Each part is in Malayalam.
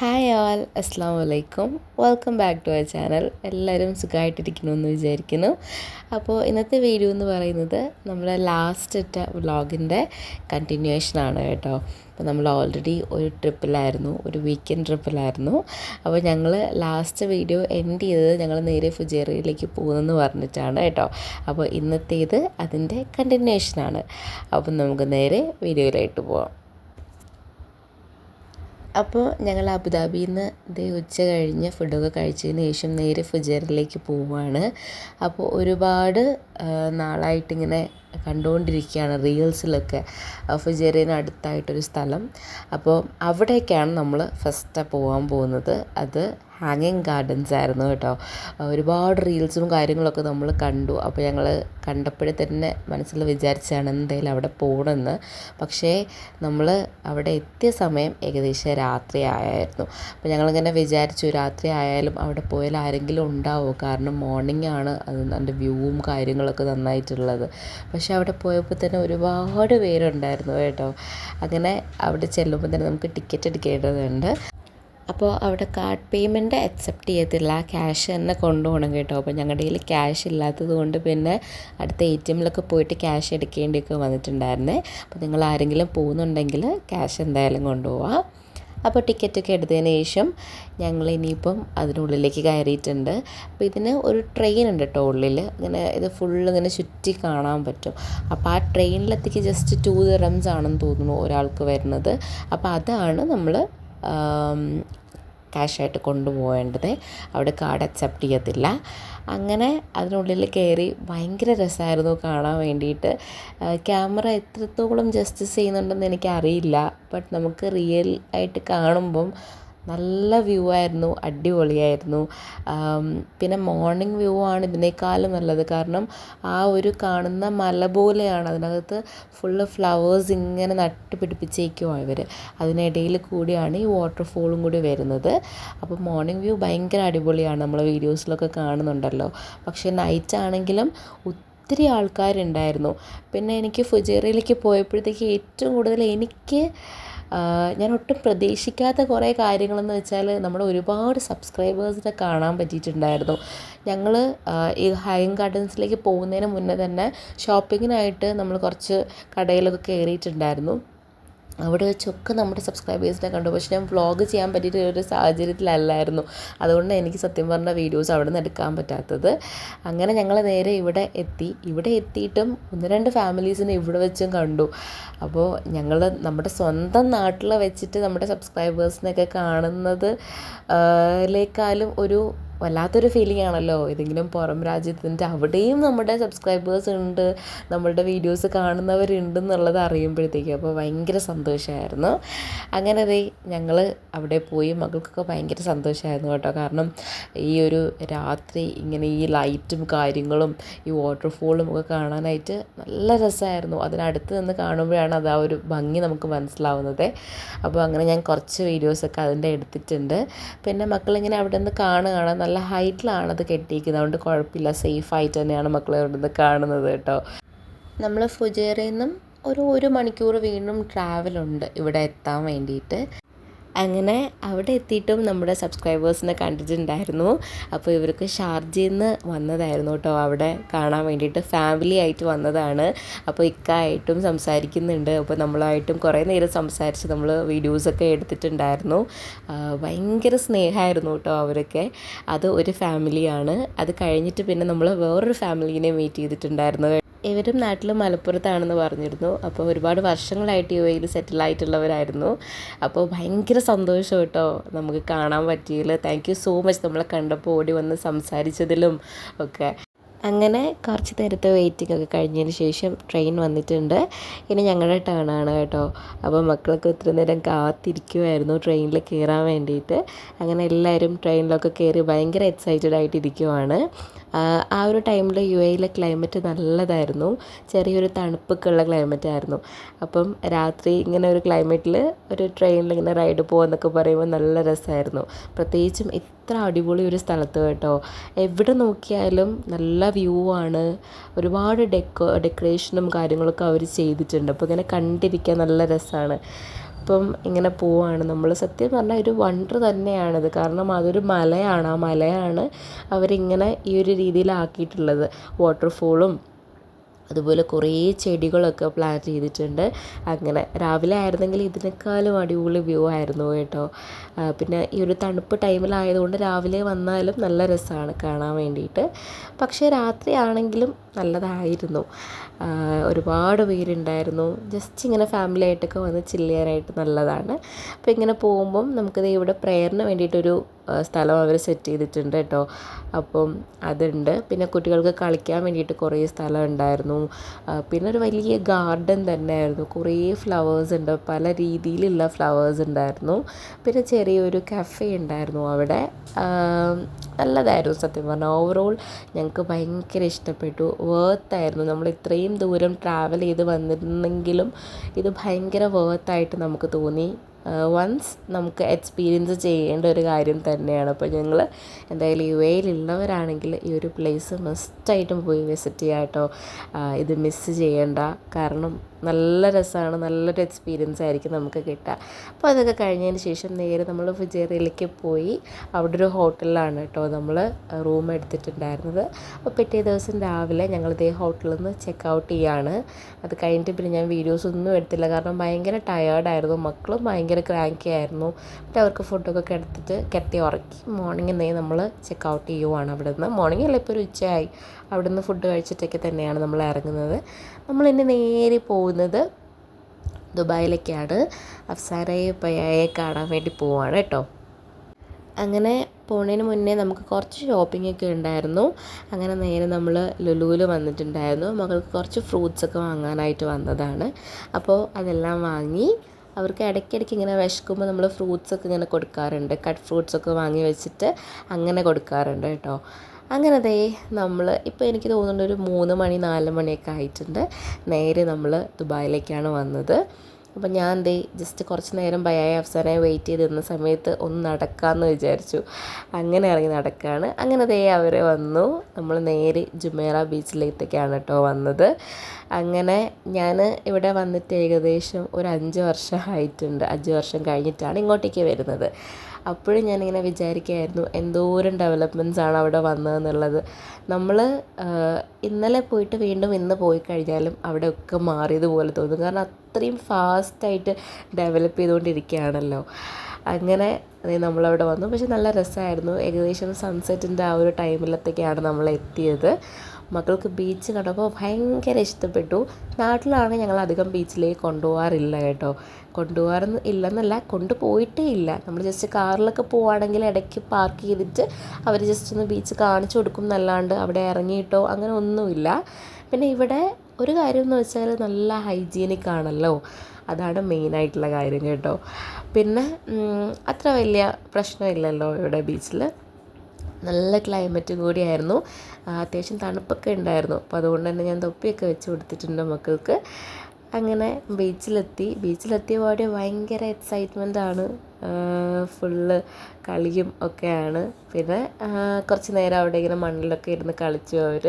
ഹായ് ആൾ അസ്സാം വലൈക്കും welcome back to our channel എല്ലാവരും സുഖമായിട്ടിരിക്കുന്നു എന്ന് വിചാരിക്കുന്നു. അപ്പോൾ ഇന്നത്തെ വീഡിയോ എന്ന് പറയുന്നത് നമ്മുടെ ലാസ്റ്റ് ഇട്ട വ്ളോഗിന്റെ കണ്ടിന്യൂഷനാണ് കേട്ടോ. അപ്പോൾ നമ്മൾ ഓൾറെഡി ഒരു ട്രിപ്പിലായിരുന്നു ഒരു വീക്കെൻഡ് ട്രിപ്പിലായിരുന്നു അപ്പോൾ ഞങ്ങൾ ലാസ്റ്റ് വീഡിയോ എൻഡ് ചെയ്തത് ഞങ്ങൾ നേരെ ഫുജേറിയയിലേക്ക് പോകുന്നെന്ന് പറഞ്ഞിട്ടാണ് കേട്ടോ. അപ്പോൾ ഇന്നത്തേത് അതിന്റെ കണ്ടിന്യൂഷനാണ് അപ്പം നമുക്ക് നേരെ വീഡിയോയിലായിട്ട് പോവാം. അപ്പോൾ ഞങ്ങൾ അബുദാബിയിൽ നിന്ന് ഇതേ ഉച്ച കഴിഞ്ഞ് ഫുഡൊക്കെ കഴിച്ചതിന് ശേഷം നേരെ ഫുജേറിലേക്ക് പോവുകയാണ് അപ്പോൾ ഒരുപാട് നാളായിട്ടിങ്ങനെ കണ്ടുകൊണ്ടിരിക്കുകയാണ് റീൽസിലൊക്കെ. ഫുജേറിന് അടുത്തായിട്ടൊരു സ്ഥലം. അപ്പോൾ അവിടേക്കാണ് നമ്മൾ ഫസ്റ്റ് പോകാൻ പോകുന്നത്. അത് ഹാങ്ങിങ് ഗാർഡൻസ് ആയിരുന്നു കേട്ടോ. ഒരുപാട് റീൽസും കാര്യങ്ങളൊക്കെ നമ്മൾ കണ്ടു. അപ്പോൾ ഞങ്ങൾ കണ്ടപ്പോഴേ തന്നെ മനസ്സിൽ വിചാരിച്ചാണ് എന്തായാലും അവിടെ പോകണമെന്ന് പക്ഷേ നമ്മൾ അവിടെ എത്തിയ സമയം ഏകദേശം രാത്രി ആയായിരുന്നു. അപ്പോൾ ഞങ്ങളിങ്ങനെ വിചാരിച്ചു രാത്രി ആയാലും അവിടെ പോയാൽ ആരെങ്കിലും ഉണ്ടാവുമോ കാരണം മോർണിംഗ് ആണ് അത് അതിന്റെ വ്യൂവും കാര്യങ്ങളൊക്കെ നന്നായിട്ടുള്ളത്. പക്ഷേ അവിടെ പോയപ്പോൾ തന്നെ ഒരുപാട് പേരുണ്ടായിരുന്നു കേട്ടോ. അങ്ങനെ അവിടെ ചെല്ലുമ്പോൾ തന്നെ നമുക്ക് ടിക്കറ്റ് എടുക്കേണ്ടതുണ്ട്. അപ്പോൾ അവിടെ കാർഡ് പേയ്മെന്റ് അക്സെപ്റ്റ് ചെയ്തില്ല ക്യാഷ് തന്നെ കൊണ്ടുപോകണം കേട്ടോ. അപ്പോൾ ഞങ്ങളുടെ കയ്യിൽ ക്യാഷ് ഇല്ലാത്തത് കൊണ്ട് പിന്നെ അടുത്ത എ ടി എമ്മിലൊക്കെ പോയിട്ട് ക്യാഷ് എടുക്കേണ്ടിയൊക്കെ വന്നിട്ടുണ്ടായിരുന്നേ. അപ്പോൾ നിങ്ങൾ ആരെങ്കിലും പോകുന്നുണ്ടെങ്കിൽ ക്യാഷ് എന്തായാലും കൊണ്ടുപോവാം. അപ്പോൾ ടിക്കറ്റൊക്കെ എടുത്തതിന് ശേഷം ഞങ്ങൾ ഇനിയിപ്പം അതിനുള്ളിലേക്ക് കയറിയിട്ടുണ്ട്. അപ്പോൾ ഇതിന് ഒരു ട്രെയിൻ ഉണ്ട് കേട്ടോ ഉള്ളിൽ. ഇങ്ങനെ ഇത് ഫുള്ള് ഇങ്ങനെ ചുറ്റി കാണാൻ പറ്റും. അപ്പോൾ ആ ട്രെയിനിലെത്തിക്ക് ജസ്റ്റ് ടു ദിറംസ് ആണെന്ന് തോന്നുന്നു ഒരാൾക്ക് വരുന്നത്. അപ്പോൾ അതാണ് നമ്മൾ ക്യാഷായിട്ട് കൊണ്ടുപോകേണ്ടത്. അവിടെ കാർഡ് അക്സെപ്റ്റ് ചെയ്യത്തില്ല. അങ്ങനെ അതിനുള്ളിൽ കയറി ഭയങ്കര രസമായിരുന്നു കാണാൻ വേണ്ടിയിട്ട്. ക്യാമറ എത്രത്തോളം ജസ്റ്റിസ് ചെയ്യുന്നുണ്ടെന്ന് എനിക്കറിയില്ല. ബട്ട് നമുക്ക് റിയൽ ആയിട്ട് കാണുമ്പം നല്ല വ്യൂ ആയിരുന്നു അടിപൊളിയായിരുന്നു. പിന്നെ മോർണിംഗ് വ്യൂ ആണ് ഇതിനേക്കാളും നല്ലത്. കാരണം ആ ഒരു കാണുന്ന മല പോലെയാണ് അതിനകത്ത് ഫുള്ള് ഫ്ലവേഴ്സ് ഇങ്ങനെ നട്ട് പിടിപ്പിച്ചേക്കുമോ ഇവർ അതിനിടയിൽ കൂടിയാണ് ഈ വാട്ടർഫോളും കൂടി വരുന്നത്. അപ്പോൾ മോർണിംഗ് വ്യൂ ഭയങ്കര അടിപൊളിയാണ്. നമ്മൾ വീഡിയോസിലൊക്കെ കാണുന്നുണ്ടല്ലോ. പക്ഷേ നൈറ്റ് ആണെങ്കിലും ഒത്തിരി ആൾക്കാരുണ്ടായിരുന്നു. പിന്നെ എനിക്ക് ഫുജേറയിലേക്ക് പോയപ്പോഴത്തേക്ക് ഏറ്റവും കൂടുതൽ എനിക്ക് ഞാൻ ഒട്ടും പ്രതീക്ഷിക്കാത്ത കുറേ കാര്യങ്ങളെന്ന് വെച്ചാൽ നമ്മൾ ഒരുപാട് സബ്സ്ക്രൈബേഴ്സിനെ കാണാൻ പറ്റിയിട്ടുണ്ടായിരുന്നു. ഞങ്ങൾ ഈ ഹൈങ് ഗാർഡൻസിലേക്ക് പോകുന്നതിന് മുന്നേ തന്നെ ഷോപ്പിങ്ങിനായിട്ട് നമ്മൾ കുറച്ച് കടയിലൊക്കെ കയറിയിട്ടുണ്ടായിരുന്നു. അവിടെ വെച്ചൊക്കെ നമ്മുടെ സബ്സ്ക്രൈബേഴ്സിനെ കണ്ടു. പക്ഷെ ഞാൻ വ്ളോഗ് ചെയ്യാൻ പറ്റിയിട്ട് ഒരു സാഹചര്യത്തിലല്ലായിരുന്നു. അതുകൊണ്ട് എനിക്ക് സത്യം പറഞ്ഞ വീഡിയോസ് അവിടെ നിന്ന് എടുക്കാൻ പറ്റാത്തത്. അങ്ങനെ ഞങ്ങൾ നേരെ ഇവിടെ എത്തി. ഇവിടെ എത്തിയിട്ടും ഒന്ന് രണ്ട് ഫാമിലീസിനെ ഇവിടെ വെച്ചും കണ്ടു. അപ്പോൾ ഞങ്ങൾ നമ്മുടെ സ്വന്തം നാട്ടിൽ വെച്ചിട്ട് നമ്മുടെ സബ്സ്ക്രൈബേഴ്സിനെയൊക്കെ കാണുന്നത് ലേക്കാലും ഒരു വല്ലാത്തൊരു ഫീലിംഗ് ആണല്ലോ. ഏതെങ്കിലും പുറം രാജ്യത്തിന്റെ അവിടെയും നമ്മുടെ സബ്സ്ക്രൈബേഴ്സ് ഉണ്ട് നമ്മളുടെ വീഡിയോസ് കാണുന്നവരുണ്ട് എന്നുള്ളത് അറിയുമ്പോഴത്തേക്കും അപ്പോൾ ഭയങ്കര സന്തോഷമായിരുന്നു. അങ്ങനെ അതേ ഞങ്ങൾ അവിടെ പോയി മകൾക്കൊക്കെ ഭയങ്കര സന്തോഷമായിരുന്നു കേട്ടോ. കാരണം ഈ ഒരു രാത്രി ഇങ്ങനെ ഈ ലൈറ്റും കാര്യങ്ങളും ഈ വാട്ടർഫോളും ഒക്കെ കാണാനായിട്ട് നല്ല രസമായിരുന്നു. അതിനടുത്ത് നിന്ന് കാണുമ്പോഴാണ് അത് ആ ഒരു ഭംഗി നമുക്ക് മനസ്സിലാവുന്നത്. അപ്പോൾ അങ്ങനെ ഞാൻ കുറച്ച് വീഡിയോസൊക്കെ അതിന്റെ എടുത്തിട്ടുണ്ട്. പിന്നെ മക്കളിങ്ങനെ അവിടെ നിന്ന് കാണുകയാണ് നല്ല ഹൈറ്റിലാണ് അത് കെട്ടിയിരിക്കുന്നത്. അതുകൊണ്ട് കുഴപ്പമില്ല. സേഫായിട്ട് തന്നെയാണ് മക്കളെ നിന്ന് കാണുന്നത് കേട്ടോ. നമ്മൾ ഫുജേറയിൽ നിന്നും ഒരു ഒരു മണിക്കൂർ വീണ്ടും ട്രാവലുണ്ട് ഇവിടെ എത്താൻ വേണ്ടിയിട്ട്. അങ്ങനെ അവിടെ എത്തിയിട്ടും നമ്മുടെ സബ്സ്ക്രൈബേഴ്സിനെ കണ്ടിട്ടുണ്ടായിരുന്നു. അപ്പോൾ ഇവർക്ക് ഷാർജയിൽ നിന്ന് വന്നതായിരുന്നു കേട്ടോ. അവിടെ കാണാൻ വേണ്ടിയിട്ട് ഫാമിലി ആയിട്ട് വന്നതാണ്. അപ്പോൾ ഇക്കായിട്ടും സംസാരിക്കുന്നുണ്ട്. അപ്പോൾ നമ്മളായിട്ടും കുറേ നേരം സംസാരിച്ച് നമ്മൾ വീഡിയോസൊക്കെ എടുത്തിട്ടുണ്ടായിരുന്നു. ഭയങ്കര സ്നേഹമായിരുന്നു കേട്ടോ അവരൊക്കെ. അത് ഒരു ഫാമിലിയാണ് അത് കഴിഞ്ഞിട്ട് പിന്നെ നമ്മൾ വേറൊരു ഫാമിലീനെ മീറ്റ് ചെയ്തിട്ടുണ്ടായിരുന്നു. ഇവരും നാട്ടിൽ മലപ്പുറത്താണെന്ന് പറഞ്ഞിരുന്നു. അപ്പോൾ ഒരുപാട് വർഷങ്ങളായിട്ട് യു എയിൽ സെറ്റിൽ ആയിട്ടുള്ളവരായിരുന്നു. അപ്പോൾ ഭയങ്കര സന്തോഷം കേട്ടോ നമുക്ക് കാണാൻ പറ്റിയില്ല താങ്ക് യു സോ മച്ച് നമ്മളെ കണ്ടപ്പോൾ ഓടി വന്ന് സംസാരിച്ചതിലും ഒക്കെ. അങ്ങനെ കുറച്ച് നേരത്തെ വെയിറ്റിംഗ് ഒക്കെ കഴിഞ്ഞതിന് ശേഷം ട്രെയിൻ വന്നിട്ടുണ്ട്. ഇനി ഞങ്ങളുടെ ടേൺ ആണ് കേട്ടോ. അപ്പോൾ മക്കളൊക്കെ ഇത്ര നേരം കാത്തിരിക്കുമായിരുന്നു ട്രെയിനിൽ കയറാൻ വേണ്ടിയിട്ട്. അങ്ങനെ എല്ലാവരും ട്രെയിനിലൊക്കെ കയറി ഭയങ്കര എക്സൈറ്റഡ് ആയിട്ടിരിക്കുവാണ് ആ ഒരു ടൈമിൽ യു എയിലെ ക്ലൈമറ്റ് നല്ലതായിരുന്നു. ചെറിയൊരു തണുപ്പൊക്കെ ഉള്ള ക്ലൈമറ്റ് ആയിരുന്നു. അപ്പം രാത്രി ഇങ്ങനെ ഒരു ക്ലൈമറ്റിൽ ഒരു ട്രെയിനിൽ ഇങ്ങനെ റൈഡ് പോകുമെന്നൊക്കെ പറയുമ്പോൾ നല്ല രസമായിരുന്നു പ്രത്യേകിച്ചും ഇത്ര അടിപൊളി ഒരു സ്ഥലത്ത് കേട്ടോ. എവിടെ നോക്കിയാലും നല്ല വ്യൂ ആണ്. ഒരുപാട് ഡെക്കോ ഡെക്കറേഷനും കാര്യങ്ങളൊക്കെ അവർ ചെയ്തിട്ടുണ്ട്. അപ്പോൾ ഇങ്ങനെ കണ്ടിരിക്കാൻ നല്ല രസമാണ് ഇപ്പം ഇങ്ങനെ പോവാണ്. നമ്മൾ സത്യം പറഞ്ഞാൽ ഒരു വണ്ടർ തന്നെയാണിത്. കാരണം അതൊരു മലയാണ്. ആ മലയാണ് അവരിങ്ങനെ ഈ ഒരു രീതിയിലാക്കിയിട്ടുള്ളത്. വാട്ടർഫോളും അതുപോലെ കുറേ ചെടികളൊക്കെ പ്ലാൻ ചെയ്തിട്ടുണ്ട്. അങ്ങനെ രാവിലെ ആയിരുന്നെങ്കിൽ ഇതിനേക്കാളും അടിപൊളി വ്യൂ ആയിരുന്നു കേട്ടോ. പിന്നെ ഈ ഒരു തണുപ്പ് ടൈമിലായതുകൊണ്ട് രാവിലെ വന്നാലും നല്ല രസമാണ് കാണാൻ വേണ്ടിയിട്ട്. പക്ഷേ രാത്രി ആണെങ്കിലും നല്ലതായിരുന്നു. ഒരുപാട് പേരുണ്ടായിരുന്നു ജസ്റ്റ് ഇങ്ങനെ ഫാമിലി ആയിട്ടൊക്കെ വന്ന് ചില്ല് ചെയ്യാനായിട്ട് നല്ലതാണ്. അപ്പോൾ ഇങ്ങനെ പോകുമ്പം നമുക്കിത് ഇവിടെ പ്രേയറിന് വേണ്ടിയിട്ടൊരു സ്ഥലം അവർ സെറ്റ് ചെയ്തിട്ടുണ്ട് കേട്ടോ. അപ്പം അതുണ്ട്. പിന്നെ കുട്ടികൾക്ക് കളിക്കാൻ വേണ്ടിയിട്ട് കുറേ സ്ഥലം ഉണ്ടായിരുന്നു. പിന്നെ ഒരു വലിയ ഗാർഡൻ തന്നെയായിരുന്നു. കുറേ ഫ്ലവേഴ്സ് ഉണ്ട്. പല രീതിയിലുള്ള ഫ്ലവേഴ്സ് ഉണ്ടായിരുന്നു. പിന്നെ ചെറിയൊരു കഫേ ഉണ്ടായിരുന്നു അവിടെ. നല്ലതായിരുന്നു സത്യം പറഞ്ഞാൽ. ഓവറോൾ ഞങ്ങൾക്ക് ഭയങ്കര ഇഷ്ടപ്പെട്ടു. വേർത്തായിരുന്നു നമ്മൾ ഇത്രയും ദൂരം ട്രാവൽ ചെയ്ത് വന്നിരുന്നെങ്കിലും ഇത് ഭയങ്കര വേർത്തായിട്ട് നമുക്ക് തോന്നി. വൺസ് നമുക്ക് എക്സ്പീരിയൻസ് ചെയ്യേണ്ട ഒരു കാര്യം തന്നെയാണ്. അപ്പോൾ ഞങ്ങൾ എന്തായാലും യു എയിലുള്ളവരാണെങ്കിൽ ഈ ഒരു പ്ലേസ് മസ്റ്റായിട്ടും പോയി വിസിറ്റ് ചെയ്യാം കേട്ടോ ഇത് മിസ്സ് ചെയ്യേണ്ട. കാരണം നല്ല രസമാണ് നല്ലൊരു എക്സ്പീരിയൻസ് ആയിരിക്കും നമുക്ക് കിട്ടുക അപ്പോൾ അതൊക്കെ കഴിഞ്ഞതിന് ശേഷം നേരെ നമ്മൾ ഫുജേറിയിലേക്ക് പോയി. അവിടെ ഒരു ഹോട്ടലിലാണ് കേട്ടോ നമ്മൾ റൂം എടുത്തിട്ടുണ്ടായിരുന്നത്. അപ്പോൾ പിറ്റേ ദിവസം രാവിലെ ഞങ്ങൾ ഇതേ ഹോട്ടലിൽ നിന്ന് ചെക്ക് ഔട്ട് ചെയ്യാണ്. അത് കഴിഞ്ഞിട്ട് പിന്നെ ഞാൻ വീഡിയോസ് ഒന്നും എടുത്തില്ല. കാരണം ഭയങ്കര ടയേർഡായിരുന്നു മക്കളും ഭയങ്കര ക്രാങ്കി ആയിരുന്നു. എന്നിട്ട് അവർക്ക് ഫുഡൊക്കെ എടുത്തിട്ട് കിടത്തി ഉറക്കി മോർണിംഗ് എന്നേ നമ്മൾ ചെക്ക് ഔട്ട് ചെയ്യുവാണ് അവിടെ നിന്ന് മോർണിംഗ് അല്ല ഇപ്പോൾ ഒരു ഉച്ചയായി. അവിടെ നിന്ന് ഫുഡ് കഴിച്ചിട്ടൊക്കെ തന്നെയാണ് നമ്മൾ ഇറങ്ങുന്നത്. നമ്മൾ ഇനി നേരെ പോകുന്നത് ദുബായിലേക്കാണ്. അഫ്സാരയെ പയ്യായെ കാണാൻ വേണ്ടി പോവാണ് കേട്ടോ. അങ്ങനെ പോണതിന് മുന്നേ നമുക്ക് കുറച്ച് ഷോപ്പിംഗ് ഒക്കെ ഉണ്ടായിരുന്നു. അങ്ങനെ നേരെ നമ്മൾ ലുലുവിൽ വന്നിട്ടുണ്ടായിരുന്നു. മകൾക്ക് കുറച്ച് ഫ്രൂട്ട്സ് ഒക്കെ വാങ്ങാനായിട്ട് വന്നതാണ്. അപ്പോൾ അതെല്ലാം വാങ്ങി അവർക്ക് ഇടയ്ക്കിടയ്ക്ക് ഇങ്ങനെ വിശക്കുമ്പോൾ നമ്മൾ ഫ്രൂട്ട്സ് ഒക്കെ ഇങ്ങനെ കൊടുക്കാറുണ്ട്. കട്ട് ഫ്രൂട്ട്സ് ഒക്കെ വാങ്ങി വെച്ചിട്ട് അങ്ങനെ കൊടുക്കാറുണ്ട് കേട്ടോ. അങ്ങനെ ദേ നമ്മൾ ഇപ്പോൾ എനിക്ക് തോന്നുന്നുണ്ട് ഒരു മൂന്ന് മണി നാല് മണിയൊക്കെ ആയിട്ടുണ്ട്. നേരെ നമ്മൾ ദുബായിലേക്കാണ് വന്നത്. അപ്പം ഞാൻ ദേ ജസ്റ്റ് കുറച്ച് നേരം ഭയായ അവസാനമായി വെയിറ്റ് ചെയ്തിരുന്ന സമയത്ത് ഒന്ന് നടക്കാമെന്ന് വിചാരിച്ചു. അങ്ങനെ ഇറങ്ങി നടക്കുകയാണ് അങ്ങനെ ദേ അവർ വന്നു. നമ്മൾ നേരെ ജുമേറ ബീച്ചിലേക്കൊക്കെയാണ് കേട്ടോ വന്നത്. അങ്ങനെ ഞാൻ ഇവിടെ വന്നിട്ട് ഏകദേശം ഒരു അഞ്ച് വർഷം ആയിട്ടുണ്ട്. അഞ്ച് വർഷം കഴിഞ്ഞിട്ടാണ് ഇങ്ങോട്ടേക്ക് വരുന്നത്. അപ്പോഴും ഞാനിങ്ങനെ വിചാരിക്കുകയായിരുന്നു എന്തോരം ഡെവലപ്മെന്റ്സ് ആണ് അവിടെ വന്നതെന്നുള്ളത്. നമ്മൾ ഇന്നലെ പോയിട്ട് വീണ്ടും ഇന്ന് പോയി കഴിഞ്ഞാലും അവിടെ ഒക്കെ മാറിയതുപോലെ തോന്നും. കാരണം അത്രയും ഫാസ്റ്റായിട്ട് ഡെവലപ്പ് ചെയ്തുകൊണ്ടിരിക്കുകയാണല്ലോ. അങ്ങനെ നമ്മളവിടെ വന്നു. പക്ഷെ നല്ല രസമായിരുന്നു. ഏകദേശം സൺസെറ്റിന്റെ ആ ഒരു ടൈമിലത്തേക്കാണ് നമ്മൾ എത്തിയത് മക്കൾക്ക് ബീച്ച് കണ്ടപ്പോൾ ഭയങ്കര ഇഷ്ടപ്പെട്ടു. നാട്ടിലാണെങ്കിൽ ഞങ്ങൾ അധികം ബീച്ചിലേക്ക് കൊണ്ടുപോകാറില്ല കേട്ടോ. കൊണ്ടുപോകാറൊന്നും ഇല്ലെന്നല്ല കൊണ്ടുപോയിട്ടേ ഇല്ല. നമ്മൾ ജസ്റ്റ് കാറിലൊക്കെ പോവുകയാണെങ്കിൽ ഇടയ്ക്ക് പാർക്ക് ചെയ്തിട്ട് അവർ ജസ്റ്റ് ഒന്ന് ബീച്ച് കാണിച്ചു കൊടുക്കും എന്നല്ലാണ്ട് അവിടെ ഇറങ്ങിയിട്ടോ അങ്ങനെ ഒന്നുമില്ല. പിന്നെ ഇവിടെ ഒരു കാര്യം എന്ന് വെച്ചാൽ നല്ല ഹൈജീനിക് ആണല്ലോ. അതാണ് മെയിനായിട്ടുള്ള കാര്യം കേട്ടോ. പിന്നെ അത്ര വലിയ പ്രശ്നമില്ലല്ലോ ഇവിടെ ബീച്ചിൽ നല്ല ക്ലൈമറ്റും കൂടിയായിരുന്നു. അത്യാവശ്യം തണുപ്പൊക്കെ ഉണ്ടായിരുന്നു. അപ്പോൾ അതുകൊണ്ട് തന്നെ ഞാൻ തൊപ്പിയൊക്കെ വെച്ച് കൊടുത്തിട്ടുണ്ട് മക്കൾക്ക്. അങ്ങനെ ബീച്ചിലെത്തി. ബീച്ചിലെത്തിയ പാടെ ഭയങ്കര എക്സൈറ്റ്മെന്റ് ആണ്. ഫുള്ള് കളിയും ഒക്കെയാണ്. പിന്നെ കുറച്ച് നേരം അവിടെ ഇങ്ങനെ മണ്ണിലൊക്കെ ഇരുന്ന് കളിച്ചു അവർ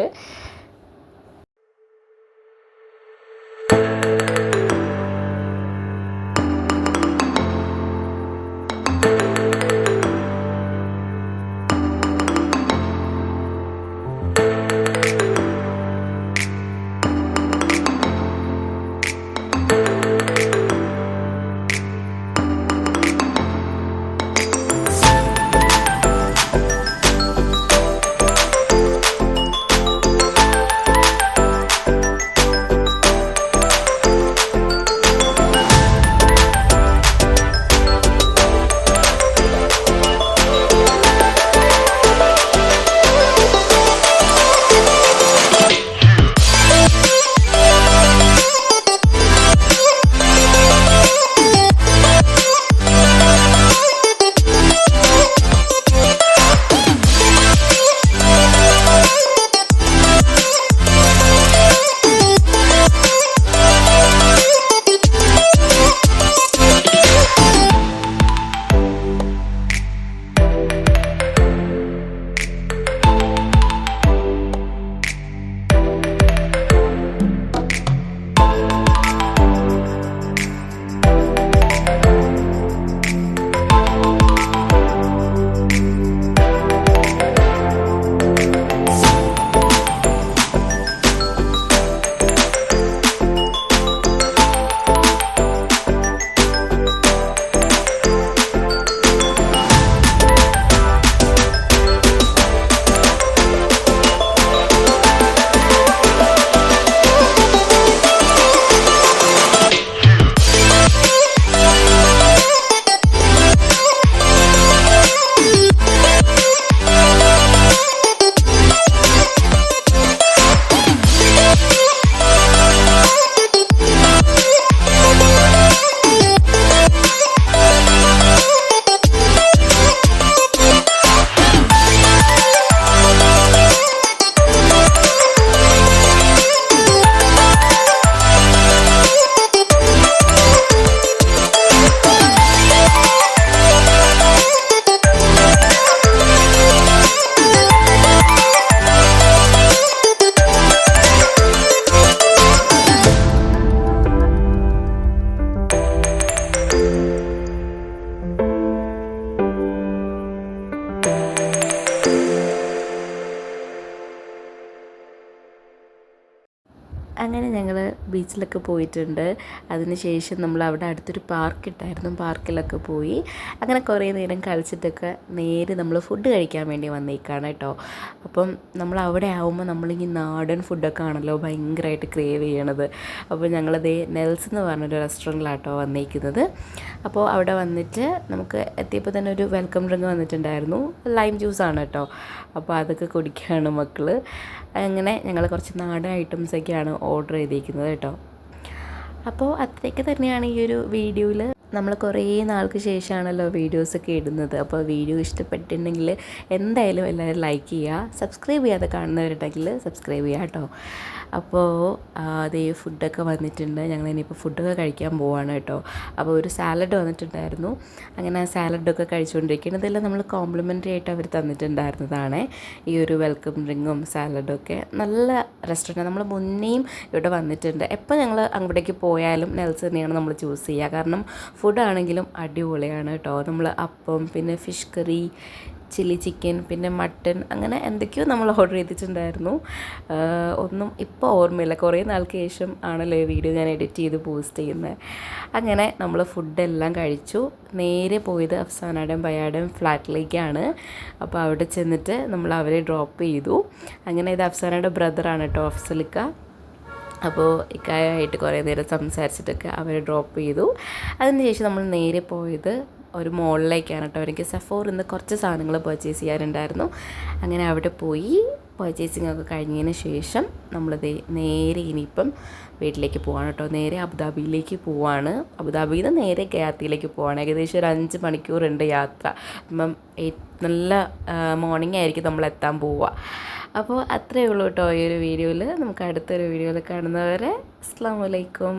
ബീച്ചിലൊക്കെ പോയിട്ടുണ്ട്. അതിനുശേഷം നമ്മൾ അവിടെ അടുത്തൊരു പാർക്ക് ഇട്ടായിരുന്നു. പാർക്കിലൊക്കെ പോയി. അങ്ങനെ കുറേ നേരം കളിച്ചിട്ടൊക്കെ നേരെ നമ്മൾ ഫുഡ് കഴിക്കാൻ വേണ്ടി വന്നേക്കാണ് കേട്ടോ. അപ്പം നമ്മൾ അവിടെ ആവുമ്പോൾ നമ്മളിങ്ങി നാടൻ ഫുഡൊക്കെ ആണല്ലോ ഭയങ്കരമായിട്ട് ക്രേവ് ചെയ്യണത്. അപ്പോൾ ഞങ്ങളതേ നെൽസ് എന്ന് പറഞ്ഞൊരു റെസ്റ്റോറന്റിലാട്ടോ വന്നേക്കുന്നത്. അപ്പോൾ അവിടെ വന്നിട്ട് നമുക്ക് എത്തിയപ്പോൾ തന്നെ ഒരു വെൽക്കം ഡ്രിങ്ക് വന്നിട്ടുണ്ടായിരുന്നു. ലൈം ജ്യൂസാണ് കേട്ടോ. അപ്പോൾ അതൊക്കെ കുടിക്കുകയാണ് മക്കൾ അങ്ങനെ ഞങ്ങൾ കുറച്ച് നാടൻ ഐറ്റംസൊക്കെയാണ് ഓർഡർ ചെയ്തിരിക്കുന്നത് കേട്ടോ. അപ്പോൾ അത്രയ്ക്ക് തന്നെയാണ് ഈ ഒരു വീഡിയോയിൽ നമ്മൾ കുറേ നാൾക്ക് ശേഷമാണല്ലോ വീഡിയോസൊക്കെ ഇടുന്നത്. അപ്പോൾ വീഡിയോ ഇഷ്ടപ്പെട്ടിട്ടുണ്ടെങ്കിൽ എന്തായാലും എല്ലാവരും ലൈക്ക് ചെയ്യുക. സബ്സ്ക്രൈബ് ചെയ്യാതെ കാണുന്നവരുണ്ടെങ്കിൽ സബ്സ്ക്രൈബ് ചെയ്യുക കേട്ടോ. അപ്പോൾ അതേ ഫുഡൊക്കെ വന്നിട്ടുണ്ട്. ഞങ്ങൾ ഇനിയിപ്പോൾ ഫുഡൊക്കെ കഴിക്കാൻ പോവാണ് കേട്ടോ. അപ്പോൾ ഒരു സാലഡ് വന്നിട്ടുണ്ടായിരുന്നു. അങ്ങനെ ആ സാലഡൊക്കെ കഴിച്ചുകൊണ്ടിരിക്കുന്നത് ഇതെല്ലാം നമ്മൾ കോംപ്ലിമെന്ററി ആയിട്ട് അവർ തന്നിട്ടുണ്ടായിരുന്നതാണ്. ഈ ഒരു വെൽക്കം ഡ്രിങ്കും സാലഡും ഒക്കെ. നല്ല റെസ്റ്റോറന്റ് നമ്മൾ മുന്നേയും ഇവിടെ വന്നിട്ടുണ്ട്. എപ്പോൾ ഞങ്ങൾ അങ്ങോട്ടേക്ക് പോയാലും നെൽസ് തന്നെയാണ് നമ്മൾ ചൂസ് ചെയ്യുക. കാരണം ഫുഡാണെങ്കിലും അടിപൊളിയാണ് കേട്ടോ നമ്മൾ അപ്പം പിന്നെ ഫിഷ് കറി ചില്ലി ചിക്കൻ പിന്നെ മട്ടൺ അങ്ങനെ എന്തൊക്കെയോ നമ്മൾ ഓർഡർ ചെയ്തിട്ടുണ്ടായിരുന്നു. ഒന്നും ഇപ്പോൾ ഓർമ്മയില്ല. കുറേ നാൾക്ക് ശേഷം ആണല്ലോ വീഡിയോ ഞാൻ എഡിറ്റ് ചെയ്ത് പോസ്റ്റ് ചെയ്യുന്നത് അങ്ങനെ നമ്മൾ ഫുഡെല്ലാം കഴിച്ചു. നേരെ പോയത് അഫ്സാനയുടെയും ബയാടെയും ഫ്ലാറ്റിലേക്കാണ് അപ്പോൾ അവിടെ ചെന്നിട്ട് നമ്മൾ അവരെ ഡ്രോപ്പ് ചെയ്തു. അങ്ങനെ ഇത് അഫ്സാനയുടെ ബ്രദറാണ് കേട്ടോ അഫ്സലിക്ക. അപ്പോൾ ഇക്കായായിട്ട് കുറേ നേരം സംസാരിച്ചിട്ടൊക്കെ അവരെ ഡ്രോപ്പ് ചെയ്തു. അതിനുശേഷം നമ്മൾ നേരെ പോയത് ഒരു മോളിലേക്കാണ് കേട്ടോ. എനിക്ക് സഫോറിൽ നിന്ന് കുറച്ച് സാധനങ്ങൾ പർച്ചേസ് ചെയ്യാനുണ്ടായിരുന്നു. അങ്ങനെ അവിടെ പോയി. പർച്ചേസിംഗ് ഒക്കെ കഴിഞ്ഞതിന് ശേഷം നമ്മൾ നേരെ ഇനിയിപ്പം വീട്ടിലേക്ക് പോവാണ് കേട്ടോ. നേരെ അബുദാബിയിലേക്ക് പോവാണ്. അബുദാബിയിൽ നിന്ന് നേരെ ഗയാത്തിയിലേക്ക് പോവാണ്. ഏകദേശം ഒരു അഞ്ച് മണിക്കൂറുണ്ട് യാത്ര. അപ്പം നല്ല മോർണിംഗ് ആയിരിക്കും നമ്മൾ എത്താൻ പോവുക. അപ്പോൾ അത്രയേ ഉള്ളൂ കേട്ടോ ഈ ഒരു വീഡിയോയിൽ നമുക്ക് അടുത്തൊരു വീഡിയോയിൽ കാണുന്നവരെ അസ്സാം വലൈക്കും